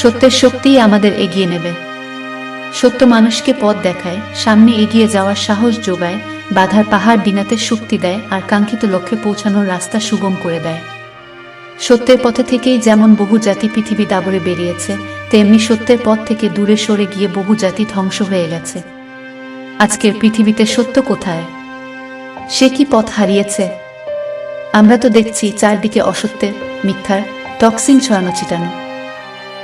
সত্যের শক্তিই আমাদের এগিয়ে নেবে। সত্য মানুষকে পথ দেখায়, সামনে এগিয়ে যাওয়ার সাহস যোগায়, বাধার পাহাড় দিনাতে শক্তি দেয় আর কাঙ্ক্ষিত লক্ষ্যে পৌঁছানোর রাস্তা সুগম করে দেয়। সত্যের পথে থেকেই যেমন বহু জাতি পৃথিবী দাবরে বেরিয়েছে, তেমনি সত্যের পথ থেকে দূরে সরে গিয়ে বহু জাতি ধ্বংস হয়ে গেছে। আজকের পৃথিবীতে সত্য কোথায়? সে কি পথ হারিয়েছে? আমরা তো দেখছি চারদিকে অসত্যের, মিথ্যার, টক্সিন ছড়ানো ছিটানো।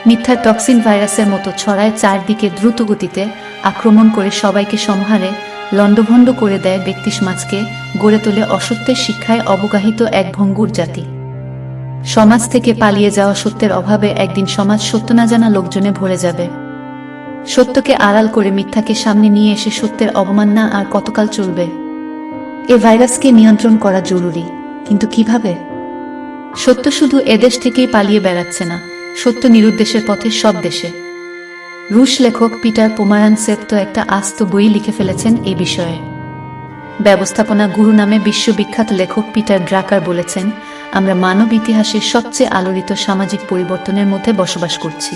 মিথ্যার টক্সিন ভাইরাসের মতো ছড়ায় চারদিকে দ্রুত গতিতে আক্রমণ করে সবাইকে সংহারে লণ্ডভণ্ড করে দেয় ব্যক্তি সমাজকে গড়ে তোলে অসত্যের শিক্ষায় অবগাহিত এক ভঙ্গুর জাতি। সমাজ থেকে পালিয়ে যাওয়া সত্যের অভাবে একদিন সমাজ সত্য না জানা লোকজনে ভরে যাবে। সত্যকে আড়াল করে মিথ্যাকে সামনে নিয়ে এসে সত্যের অবমাননা আর কতকাল চলবে? এ ভাইরাসকে নিয়ন্ত্রণ করা জরুরি, কিন্তু কীভাবে? সত্য শুধু এদেশ থেকেই পালিয়ে বেড়াচ্ছে না সত্য নিরুদ্দেশের পথে সব দেশে। রুশ লেখক পিটার পোমারানসেভ তো একটা আস্ত বই লিখে ফেলেছেন এই বিষয়ে। ব্যবস্থাপনা গুরু নামে বিশ্ববিখ্যাত লেখক পিটার ড্রাকার বলেছেন, আমরা মানব ইতিহাসের সবচেয়ে আলোড়িত সামাজিক পরিবর্তনের মধ্যে বসবাস করছি।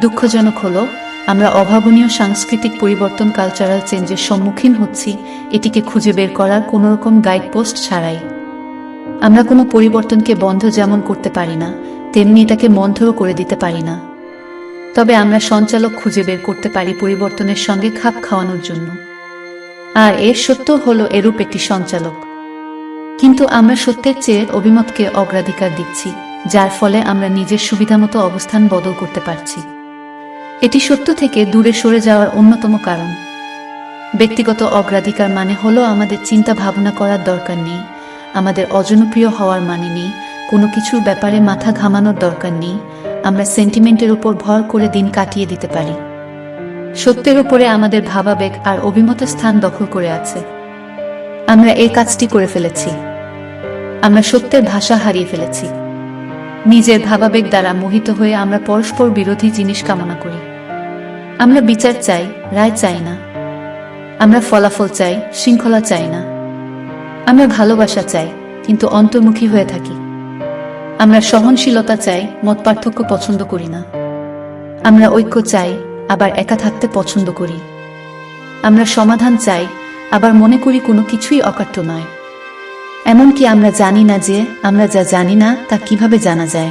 দুঃখজনক হলো, আমরা অভাবনীয় সাংস্কৃতিক পরিবর্তন কালচারাল চেঞ্জের সম্মুখীন হচ্ছি, এটিকে খুঁজে বের করার কোনো রকম গাইডপোস্ট ছাড়াই। আমরা কোনো পরিবর্তনকে বন্ধ যেমন করতে পারি না তেমনি এটাকে মন্থরও করে দিতে পারি না। তবে আমরা সঞ্চালক খুঁজে বের করতে পারি পরিবর্তনের সঙ্গে খাপ খাওয়ানোর জন্য। আর এর সত্য হলো এরূপ একটি সঞ্চালক। কিন্তু আমরা সত্যের চেয়ে অভিমতকে অগ্রাধিকার দিচ্ছি, যার ফলে আমরা নিজের সুবিধামতো অবস্থান বদল করতে পারছি। এটি সত্য থেকে দূরে সরে যাওয়ার অন্যতম কারণ। ব্যক্তিগত অগ্রাধিকার মানে হলো আমাদের চিন্তা ভাবনা করার দরকার নেই, আমাদের অজনপ্রিয় হওয়ার মানে নেই কোনো কিছুর ব্যাপারে মাথা ঘামানোর দরকার নেই, আমরা সেন্টিমেন্টের উপর ভর করে দিন কাটিয়ে দিতে পারি। সত্যের উপরে আমাদের ভাবাবেগ আর অভিমতের স্থান দখল করে আছে। আমরা এই কাজটি করে ফেলেছি। আমরা সত্যের ভাষা হারিয়ে ফেলেছি। নিজের ভাবাবেগ দ্বারা মোহিত হয়ে আমরা পরস্পর বিরোধী জিনিস কামনা করি। আমরা বিচার চাই, রায় চাই না। আমরা ফলাফল চাই, শৃঙ্খলা চাই না। আমরা ভালোবাসা চাই, কিন্তু অন্তর্মুখী হয়ে থাকি। আমরা সহনশীলতা চাই, মত পার্থক্য পছন্দ করি না। আমরা ঐক্য চাই, আবার একা থাকতে পছন্দ করি। আমরা সমাধান চাই, আবার মনে করি কোনো কিছুই অকাট্য নয়। এমনকি আমরা জানি না যে, আমরা যা জানি না, তা কীভাবে জানা যায়।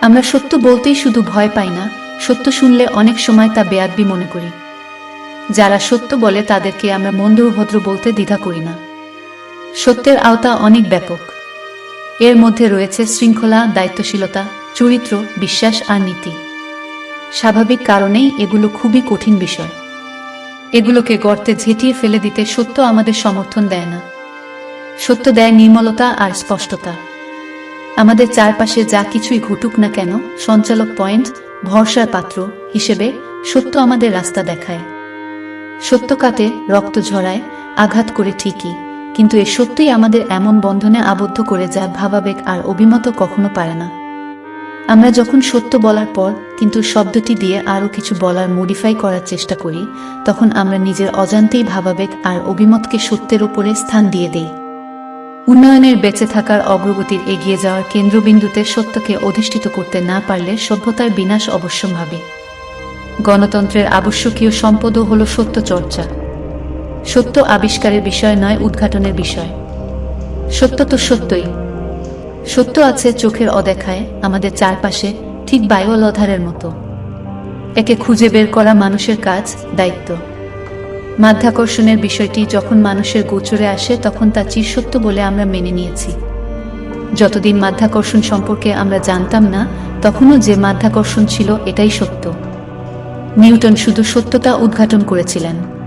আমরা সত্য বলতেই শুধু ভয় পাই না, সত্য শুনলে অনেক সময় তা বেয়াদবি মনে করি। যারা সত্য বলে তাদেরকে আমরা মন্দ ভদ্র বলতে দ্বিধা করি না। সত্যের আওতা অনেক ব্যাপক। এর মধ্যে রয়েছে শৃঙ্খলা, দায়িত্বশীলতা, চরিত্র, বিশ্বাস আর নীতি। স্বাভাবিক কারণেই এগুলো খুবই কঠিন বিষয়। এগুলোকে গর্তে ঝেঁটিয়ে ফেলে দিতে সত্য আমাদের সমর্থন দেয় না। সত্য দেয় নির্মলতা আর স্পষ্টতা। আমাদের চারপাশে যা কিছুই ঘটুক না কেন, সঞ্চালক পয়েন্ট, ভরসার পাত্র হিসেবে সত্য আমাদের রাস্তা দেখায়। সত্য কাটে, রক্ত ঝরায়, আঘাত করে ঠিকই। কিন্তু এ সত্যই আমাদের এমন বন্ধনে আবদ্ধ করে যা ভাবাবেগ আর অভিমত কখনো পারে না। আমরা যখন সত্য বলার পর, কিন্তু শব্দটি দিয়ে আরও কিছু বলার মডিফাই করার চেষ্টা করি, তখন আমরা নিজের অজান্তেই ভাবাবেগ আর অভিমতকে সত্যের ওপরে স্থান দিয়ে দেই। উন্নয়নের বেঁচে থাকার অগ্রগতির এগিয়ে যাওয়ার কেন্দ্রবিন্দুতে সত্যকে অধিষ্ঠিত করতে না পারলে সভ্যতার বিনাশ অবশ্যম্ভাবী। গণতন্ত্রের আবশ্যকীয় সম্পদও হল সত্য চর্চা। সত্য আবিষ্কারের বিষয় নয়, উদ্ঘাটনের বিষয়। সত্য তো সত্যই। সত্য আছে চোখের অদেখায়, আমাদের চারপাশে ঠিক বায়ুলধারের মতো। একে খুঁজে বের করা মানুষের কাজ, দায়িত্ব। মাধ্যাকর্ষণের বিষয়টি যখন মানুষের গোচরে আসে, তখন তা চিরসত্য বলে আমরা মেনে নিয়েছি। যতদিন মাধ্যাকর্ষণ সম্পর্কে আমরা জানতাম না, তখনও যে মাধ্যাকর্ষণ ছিল, এটাই সত্য। নিউটন শুধু সত্যতা উদ্ঘাটন করেছিলেন।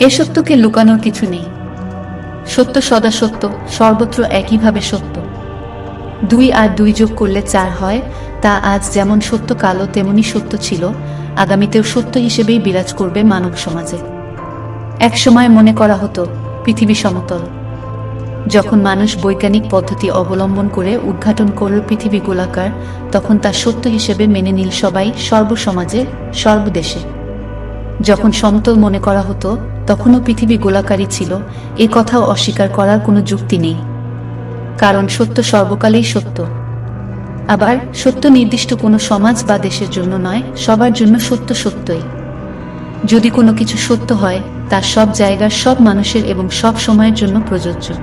এ সত্যকে লুকানোর কিছু নেই। সত্য সদা সত্য, সর্বত্র একইভাবে সত্য। দুই আর দুই যোগ করলে চার হয়, তা আজ যেমন সত্য কালো, তেমনি সত্য ছিল, আগামীতেও সত্য হিসেবেই বিরাজ করবে মানব সমাজে। এক সময় মনে করা হতো, পৃথিবী সমতল। যখন মানুষ বৈজ্ঞানিক পদ্ধতি অবলম্বন করে উদ্ঘাটন করল পৃথিবী গোলাকার, তখন তা সত্য হিসেবে মেনে নিল সবাই সর্বসমাজে, সর্বদেশে। যখন সমতল মনে করা হতো তখনও পৃথিবী গোলাকারই ছিল, এ কথাও অস্বীকার করার কোনো যুক্তি নেই। কারণ সত্য সর্বকালেই সত্য। আবার সত্য নির্দিষ্ট কোনো সমাজ বা দেশের জন্য নয়, সবার জন্য সত্য সত্যই। যদি কোনো কিছু সত্য হয়, তা সব জায়গার সব মানুষের এবং সব সময়ের জন্য প্রযোজ্য।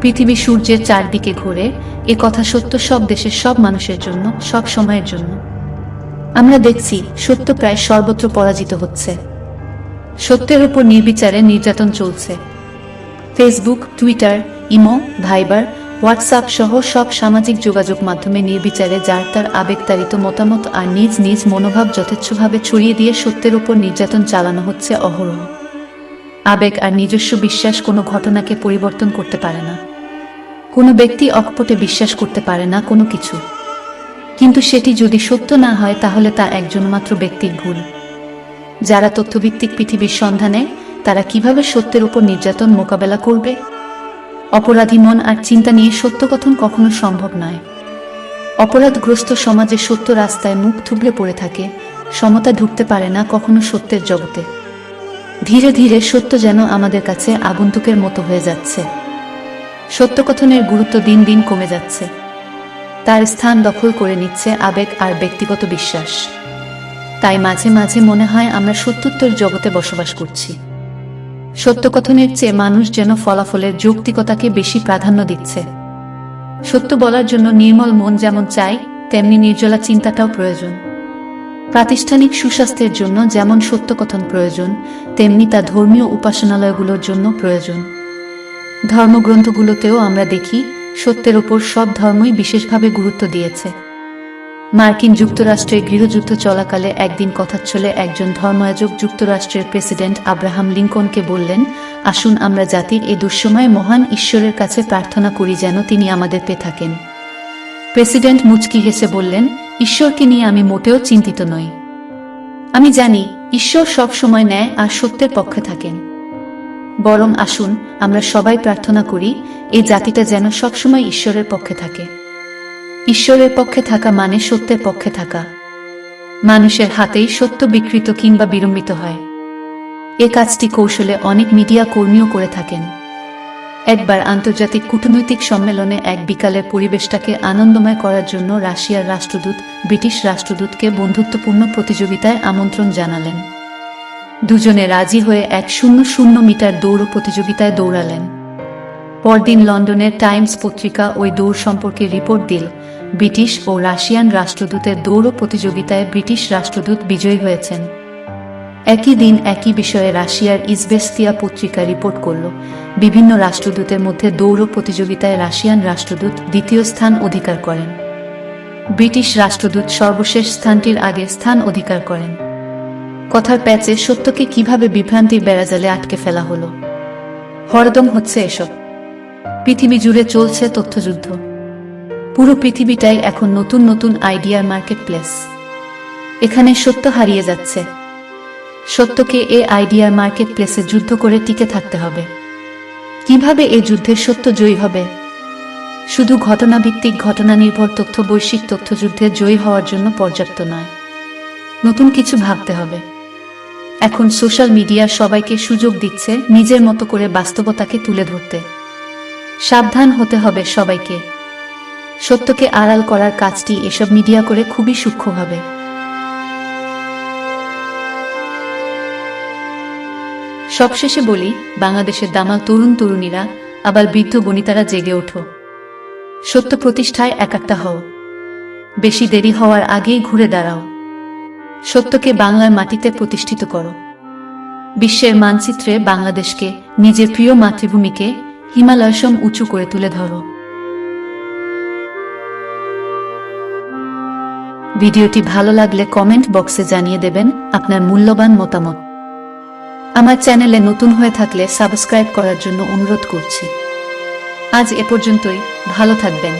পৃথিবী সূর্যের চারদিকে ঘোরে, এ কথা সত্য সব দেশের সব মানুষের জন্য, সব সময়ের জন্য। আমরা দেখছি, সত্য প্রায় সর্বত্র পরাজিত হচ্ছে। সত্যের উপর নির্বিচারে নির্যাতন চলছে। Facebook Twitter imo Viber WhatsApp সহ সব সামাজিক যোগাযোগ মাধ্যমে নির্বিচারে যার তার আবেগতাড়িত মতামত আর নিজ নিজ মনোভাব যথেচ্ছভাবে ছড়িয়ে দিয়ে সত্যের উপর নির্যাতন চালানো হচ্ছে অহরহ। আবেগ আর নিজস্ব বিশ্বাস কোনো ঘটনাকে পরিবর্তন করতে পারে না। কোনো ব্যক্তি অকপটে বিশ্বাস করতে পারে না কোনো কিছু। কিন্তু সেটি যদি সত্য না হয় তাহলে তা একজন মাত্র ব্যক্তির ভুল। যারা তথ্যভিত্তিক পৃথিবীর সন্ধানে তারা কীভাবে সত্যের উপর নির্যাতন মোকাবেলা করবে? অপরাধী মন আর চিন্তা নিয়ে সত্য কথন কখনো সম্ভব নয়। অপরাধগ্রস্ত সমাজে সত্য রাস্তায় মুখ থুবড়ে পড়ে থাকে, সমতা ঢুকতে পারে না কখনো সত্যের জগতে। ধীরে ধীরে সত্য যেন আমাদের কাছে আগন্তুকের মতো হয়ে যাচ্ছে। সত্যকথনের গুরুত্ব দিন দিন কমে যাচ্ছে। তার স্থান দখল করে নিচ্ছে আবেগ আর ব্যক্তিগত বিশ্বাস। তাই মাঝে মাঝে মনে হয় আমরা সত্যুত্তর জগতে বসবাস করছি। সত্যকথনের চেয়ে মানুষ যেন ফলাফলের যৌক্তিকতাকে বেশি প্রাধান্য দিচ্ছে। সত্য বলার জন্য নির্মল মন যেমন চাই তেমনি নির্জলা চিন্তাটাও প্রয়োজন। প্রাতিষ্ঠানিক সুস্বাস্থ্যের জন্য যেমন সত্যকথন প্রয়োজন, তেমনি তা ধর্মীয় উপাসনালয়গুলোর জন্য প্রয়োজন। ধর্মগ্রন্থগুলোতেও আমরা দেখি, সত্যের ওপর সব ধর্মই বিশেষভাবে গুরুত্ব দিয়েছে। মার্কিন যুক্তরাষ্ট্রে গৃহযুদ্ধ চলাকালে একদিন কথাচ্ছলে একজন ধর্মায়োজক যুক্তরাষ্ট্রের প্রেসিডেন্ট আব্রাহাম লিঙ্কনকে বললেন, আসুন আমরা জাতির এ দুঃসময়ে মহান ঈশ্বরের কাছে প্রার্থনা করি যেন তিনি আমাদের পেয়ে থাকেন। প্রেসিডেন্ট মুচকি হেসে বললেন, ঈশ্বরকে নিয়ে আমি মোটেও চিন্তিত নই। আমি জানি ঈশ্বর সব সময় ন্যায় আর সত্যের পক্ষে থাকেন। বরং আসুন আমরা সবাই প্রার্থনা করি, এই জাতিটা যেন সবসময় ঈশ্বরের পক্ষে থাকে। ঈশ্বরের পক্ষে থাকা মানে সত্যের পক্ষে থাকা। মানুষের হাতেই সত্য বিকৃত কিংবা বিড়ম্বিত হয়। এ কাজটি কৌশলে অনেক মিডিয়া কর্মীও করে থাকেন। একবার আন্তর্জাতিক কূটনৈতিক সম্মেলনে এক বিকালের পরিবেশটাকে আনন্দময় করার জন্য রাশিয়ার রাষ্ট্রদূত, ব্রিটিশ রাষ্ট্রদূতকে বন্ধুত্বপূর্ণ প্রতিযোগিতায় আমন্ত্রণ জানালেন। দুজনে রাজি হয়ে এক শূন্য শূন্য মিটার দৌড় প্রতিযোগিতায় দৌড়ালেন। পরদিন লন্ডনের টাইমস পত্রিকা ওই দৌড় সম্পর্কে রিপোর্ট দিল ব্রিটিশ ও রাশিয়ান রাষ্ট্রদূতের দৌড় প্রতিযোগিতায় ব্রিটিশ রাষ্ট্রদূত বিজয়ী হয়েছেন। একই দিন একই বিষয়ে রাশিয়ার ইজবেস্তিয়া পত্রিকা রিপোর্ট করল। বিভিন্ন রাষ্ট্রদূতের মধ্যে দৌড় প্রতিযোগিতায় রাশিয়ান রাষ্ট্রদূত দ্বিতীয় স্থান অধিকার করেন। ব্রিটিশ রাষ্ট্রদূত সর্বশেষ স্থানটির আগে স্থান অধিকার করেন। কথার প্যাচে সত্যকে কীভাবে বিভ্রান্তির বেড়াজালে আটকে ফেলা হলো? হরদম হচ্ছে এসব। পৃথিবী জুড়ে চলছে তথ্যযুদ্ধ। পুরো পৃথিবীটাই এখন নতুন নতুন আইডিয়ার মার্কেট প্লেস এখানে সত্য হারিয়ে যাচ্ছে। সত্যকে এ আইডিয়ার মার্কেট প্লেসে যুদ্ধ করে টিকে থাকতে হবে। কীভাবে এ যুদ্ধের সত্য জয়ী হবে? শুধু ঘটনাভিত্তিক ঘটনা নির্ভর তথ্য, বৈশ্বিক তথ্যযুদ্ধে জয়ী হওয়ার জন্য পর্যাপ্ত নয়। নতুন কিছু ভাবতে হবে। এখন সোশ্যাল মিডিয়া সবাইকে সুযোগ দিচ্ছে নিজের মতো করে বাস্তবতাকে তুলে ধরতে। সাবধান হতে হবে সবাইকে। সত্যকে আড়াল করার কাজটি এসব মিডিয়া করে খুবই সূক্ষ্মভাবে। সবশেষে বলি, বাংলাদেশের দামাল তরুণ তরুণীরা, আবার বৃদ্ধ বনিতারা জেগে ওঠো। সত্য প্রতিষ্ঠায় একাত্তা হও। বেশি দেরি হওয়ার আগেই ঘুরে দাঁড়াও। সত্যকে বাংলার মাটিতে প্রতিষ্ঠিত করো। বিশ্বের মানচিত্রে বাংলাদেশকে নিজের প্রিয় মাতৃভূমিকে হিমালয়সম উঁচু করে তুলে ধরো। ভিডিওটি ভালো লাগলে কমেন্ট বক্সে জানিয়ে দেবেন আপনার মূল্যবান মতামত। আমার চ্যানেলে নতুন হয়ে থাকলে সাবস্ক্রাইব করার জন্য অনুরোধ করছি। আজ এ পর্যন্তই, ভালো থাকবেন।